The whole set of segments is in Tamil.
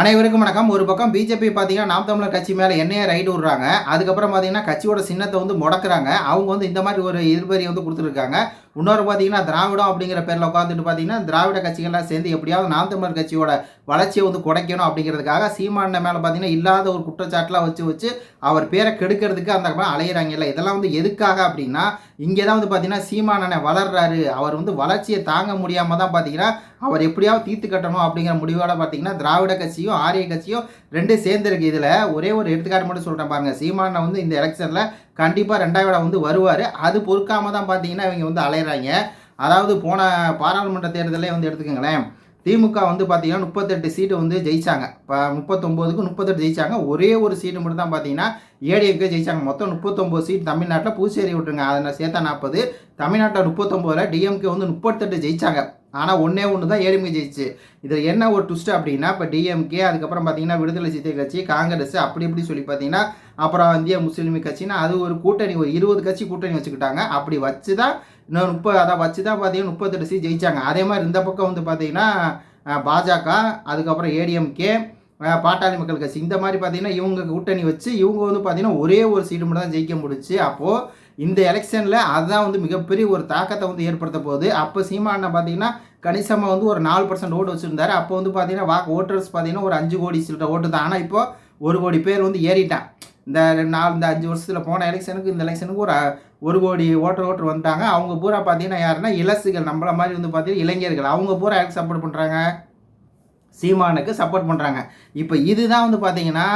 அனைவருக்கும் வணக்கம். ஒரு பக்கம் பிஜேபி பார்த்தீங்கன்னா நாம் தமிழர் கட்சி மேலே என்னையே ரைடு விடுறாங்க. அதுக்கப்புறம் பார்த்தீங்கன்னா கட்சியோட சின்னத்தை வந்து முடக்கிறாங்க. அவங்க வந்து இந்த மாதிரி ஒரு எதிர்பறி வந்து கொடுத்துருக்காங்க. இன்னொரு பார்த்தீங்கன்னா திராவிடம் அப்படிங்கிற பேரில் உட்காந்துட்டு பார்த்தீங்கன்னா திராவிட கட்சிகள்லாம் சேர்ந்து எப்படியாவது நாம் தமிழர் கட்சியோட வளர்ச்சியை வந்து குறைக்கணும் அப்படிங்கிறதுக்காக சீமான மேலே பார்த்தீங்கன்னா இல்லாத ஒரு குற்றச்சாட்டுலாம் வச்சு வச்சு அவர் பேரை கெடுக்கிறதுக்கு அந்த அலையிறாங்க. இல்லை இதெல்லாம் வந்து எதுக்காக அப்படின்னா இங்கே தான் வந்து பார்த்தீங்கன்னா சீமானனை வளர்றாரு. அவர் வந்து வளர்ச்சியை தாங்க முடியாமல் தான் பார்த்தீங்கன்னா அவர் எப்படியாவது தீர்த்து கட்டணும் அப்படிங்கிற முடிவோட பார்த்தீங்கன்னா திராவிட கட்சியும் ஆரிய கட்சியும் ரெண்டும் சேர்ந்துருக்கு. இதில் ஒரே ஒரு எடுத்துக்காட்டு மட்டும் சொல்கிறேன் பாருங்கள் சீமானை வந்து இந்த எலெக்ஷனில் கண்டிப்பாக ரெண்டாயிரம் வந்து வருவார். அது பொறுக்காமல் தான் பார்த்தீங்கன்னா இவங்க வந்து அலைய ஆயிடுறாங்க அதாவது போன பாராளுமன்ற தேர்தலே வந்து எடுத்துக்கோங்களேன் திமுக வந்து பார்த்தீங்கன்னா முப்பத்தெட்டு சீட்டு வந்து ஜெயிச்சாங்க. இப்போ முப்பத்தொம்போதுக்கு முப்பத்தெட்டு ஜெயிச்சாங்க. ஒரே ஒரு சீட்டு மட்டும் தான் பார்த்தீங்கன்னா ஏடிஎம்கே ஜெயிச்சாங்க. மொத்தம் முப்பத்தொம்போது சீட் தமிழ்நாட்டில் பூச்சேரி விட்டுருங்க. அதில் சேர்த்தா நாற்பது தமிழ்நாட்டில் முப்பத்தொம்போதில் டிஎம்கே வந்து முப்பத்தெட்டு ஜெயிச்சாங்க. ஆனால் ஒன்றே ஒன்று தான் ஏடிஎம்கே ஜெயிச்சு. இதில் என்ன ஒரு ட்விஸ்ட் அப்படின்னா இப்போ டிஎம்கே அதுக்கப்புறம் பார்த்தீங்கன்னா விடுதலை சிறுத்தை கட்சி காங்கிரஸ் அப்படி இப்படி சொல்லி பார்த்தீங்கன்னா அப்புறம் இந்திய முஸ்லீம் கட்சின்னா அது ஒரு கூட்டணி ஒரு இருபது கட்சி கூட்டணி வச்சுக்கிட்டாங்க. அப்படி வச்சு தான் இன்னும் முப்பது அதை வச்சு தான் பார்த்தீங்கன்னா முப்பத்தெட்டு சீட் ஜெயிச்சாங்க. அதே மாதிரி இந்த பக்கம் வந்து பார்த்தீங்கன்னா பாஜக அதுக்கப்புறம் ஏடிஎம்கே பாட்டாளி மக்கள் கட்சி. இந்த மாதிரி பார்த்தீங்கன்னா இவங்க கூட்டணி வச்சு இவங்க வந்து பார்த்தீங்கன்னா ஒரே ஒரு சீட்டு மட்டும் தான் ஜெயிக்க முடிச்சு. அப்போது இந்த எலெக்ஷனில் அதுதான் வந்து மிகப்பெரிய ஒரு தாக்கத்தை வந்து ஏற்படுத்த போகுது. அப்போ சீமான பார்த்தீங்கன்னா கணிசமாக வந்து ஒரு நாலு பர்சன்ட் ஓட்டு வச்சுருந்தாரு. அப்போ வந்து பார்த்தீங்கன்னா வாக்கு ஓட்டர்ஸ் பார்த்தீங்கன்னா ஒரு அஞ்சு கோடி சில்லற ஓட்டு தான். ஆனால் இப்போ ஒரு கோடி பேர் வந்து ஏறிட்டான் இந்த நாலு இந்த அஞ்சு வருஷத்தில் போன எலெக்ஷனுக்கு இந்த எலெக்ஷனுக்கு ஒரு ஒரு கோடி ஓட்டர் ஓட்டர் வந்துட்டாங்க. அவங்க பூரா பார்த்தீங்கன்னா யாருன்னா இலசுகள் நம்மள மாதிரி வந்து பார்த்தீங்கன்னா இளைஞர்கள். அவங்க பூரா யாருக்கு சப்போர்ட் பண்ணுறாங்க சீமானுக்கு சப்போர்ட் பண்ணுறாங்க இப்போ இதுதான் வந்து பார்த்தீங்கன்னா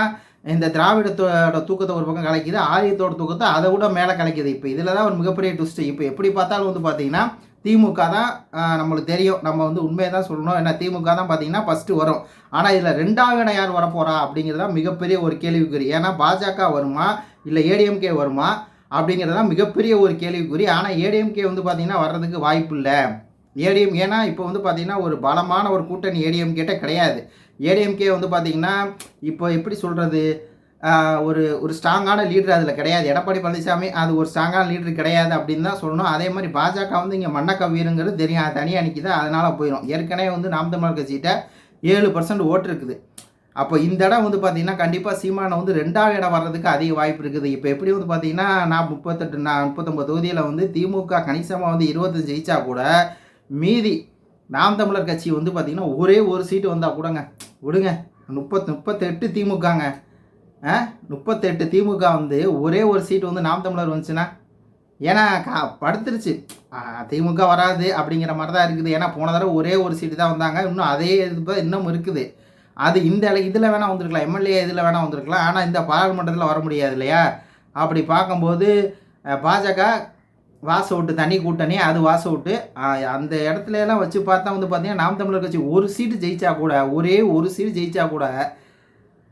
இந்த திராவிடத்தோட தூக்கத்தை ஒரு பக்கம் கலைக்குது ஆரியத்தோட தூக்கத்தை அதை விட மேலே கலைக்குது. இப்போ இதில் தான் ஒரு மிகப்பெரிய ட்விஸ்ட்டு இப்போ எப்படி பார்த்தாலும் வந்து பார்த்தீங்கன்னா திமுக தான் நம்மளுக்கு தெரியும். நம்ம வந்து உண்மையை தான் சொல்லணும். ஏன்னா திமுக தான் பார்த்தீங்கன்னா ஃபஸ்ட்டு வரும். ஆனால் இதில் ரெண்டாவது இடம் யார் வரப்போகிறா அப்படிங்கிறதா மிகப்பெரிய ஒரு கேள்விக்குறி. ஏன்னா பாஜக வருமா? இல்லை ஏடிஎம்கே வருமா? அப்படிங்கிறது தான் மிகப்பெரிய ஒரு கேள்விக்குறி. ஆனால் ஏடிஎம்கே வந்து பார்த்திங்கன்னா வர்றதுக்கு வாய்ப்பு இல்லை. ஏடிஎம் ஏன்னா இப்போ வந்து பார்த்திங்கன்னா ஒரு பலமான ஒரு கூட்டணி ஏடிஎம்கேட்ட கிடையாது. ஏடிஎம்கே வந்து பார்த்திங்கன்னா இப்போ எப்படி சொல்கிறது ஒரு ஒரு ஸ்ட்ராங்கான லீடர் அதில் கிடையாது. எடப்பாடி பழனிசாமி அது ஒரு ஸ்ட்ராங்கான லீடர் கிடையாது அப்படின்னு தான் சொல்லணும். அதே மாதிரி பாஜக வந்து இங்கே மன்னக்கவீருங்கிறது தெரியும். அது தனியாக நிற்கிது அதனால் போயிடும் ஏற்கனவே வந்து நாம் தமிழர் கட்சிகிட்ட ஏழு பர்சன்ட் ஓட்டு இருக்குது. அப்போ இந்த இடம் வந்து பார்த்தீங்கன்னா கண்டிப்பாக சீமானை வந்து ரெண்டாவது இடம் வர்றதுக்கு அதிக வாய்ப்பு இருக்குது. இப்போ எப்படி வந்து பார்த்தீங்கன்னா நான் முப்பத்தெட்டு நான் முப்பத்தொம்பது தொகுதியில் வந்து திமுக கணிசமாக வந்து இருபத்தஞ்சு ஜெயிச்சா கூட மீதி நாம் தமிழர் கட்சி வந்து பார்த்திங்கன்னா ஒரே ஒரு சீட்டு வந்தால் கூடங்க. விடுங்க. முப்பத் முப்பத்தெட்டு திமுகங்க. முப்பத்தெட்டு திமுக வந்து ஒரே ஒரு சீட்டு வந்து நாம் தமிழர் வந்துச்சுன்னா ஏன்னா கா படுத்துருச்சு. திமுக வராது அப்படிங்கிற மாதிரி தான் இருக்குது. ஏன்னா போன தடவை ஒரே ஒரு சீட்டு தான் வந்தாங்க. இன்னும் அதே இது இன்னும் இருக்குது. அது இந்த இதில் வேணால் வந்திருக்கலாம். எம்எல்ஏ இதில் வேணால் வந்திருக்கலாம். ஆனால் இந்த பாராளுமன்றத்தில் வர முடியாது இல்லையா? அப்படி பார்க்கும்போது பாஜக வாச விட்டு தனி கூட்டணி அது வாச விட்டு அந்த இடத்துல எல்லாம் வச்சு பார்த்தா வந்து பார்த்தீங்கன்னா நாம் தமிழர் கட்சி ஒரு சீட்டு ஜெயிச்சா கூட ஒரே ஒரு சீட்டு ஜெயிச்சா கூட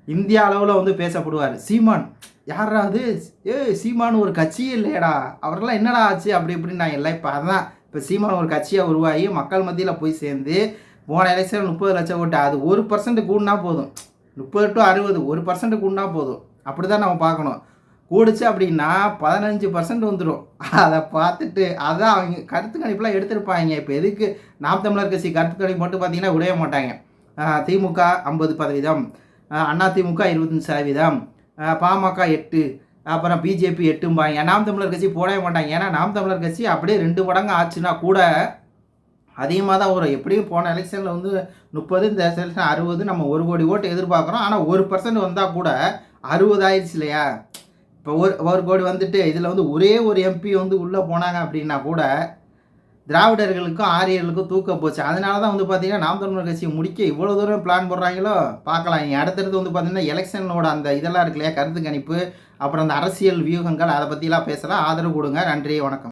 இந்தியா அளவில் வந்து பேசப்படுவார். சீமான் யாராவது ஏ சீமான் ஒரு கட்சியே இல்லையடா. அவரெல்லாம் என்னடா ஆச்சு? அப்படி இப்படின்னு நான் எல்லாம் இப்போ அதான். இப்போ சீமான் ஒரு கட்சியாக உருவாகி மக்கள் மத்தியில் போய் சேர்ந்து போன எலெக்ஷன் முப்பது லட்சம் ஓட்டு அது ஒரு பர்சன்ட் கூடனா போதும். முப்பது டு அறுபது ஒரு பர்சன்ட் கூடனா போதும். அப்படி தான் நம்ம பார்க்கணும். கூடுச்சு அப்படின்னா பதினஞ்சு பர்சன்ட் வந்துடும் அதை பார்த்துட்டு அதான் அவங்க கருத்து கணிப்புலாம் எடுத்திருப்பாங்க. இப்போ எதுக்கு நாம் தமிழர் கட்சி கருத்து கணிப்பு மட்டும் பார்த்தீங்கன்னா விடவே மாட்டாங்க. திமுக ஐம்பது பதவீதம் அண்ணா திமுக இருபத்தஞ்சி சதவீதம் பாமக எட்டு அப்புறம் பிஜேபி எட்டும்பாங்க. நாம் தமிழர் கட்சி போடவே மாட்டாங்க. ஏன்னா நாம் தமிழர் கட்சி அப்படியே ரெண்டு மடங்கு ஆச்சுன்னா கூட அதிகமாக தான் வரும். எப்படியும் போன எலெக்ஷனில் வந்து முப்பது இந்த எலெக்ஷன் அறுபது நம்ம ஒரு கோடி ஓட்டு எதிர்பார்க்குறோம். ஆனால் ஒரு பர்சன்ட் வந்தால் கூட அறுபது ஆயிடுச்சு இல்லையா? இப்போ ஒரு ஒரு கோடி வந்துட்டு இதில் வந்து ஒரே ஒரு எம்பி வந்து உள்ளே போனாங்க அப்படின்னா கூட திராவிடர்களுக்கும் ஆரியர்களுக்கும் தூக்க போச்சு. அதனால தான் வந்து பார்த்தீங்கன்னா நாம் தமிழர் கட்சி முடிக்க இவ்வளோ தூரம் பிளான் போடுறாங்களோ? பார்க்கலாம். இங்கே அடுத்தடுத்து வந்து பார்த்தீங்கன்னா எலெக்ஷனோட அந்த இதெல்லாம் இருக்கு இல்லையா? கருத்து கணிப்பு அப்புறம் அந்த அரசியல் வியூகங்கள் அதை பற்றிலாம் பேசலாம். ஆதரவு கொடுங்க. நன்றி. வணக்கம்.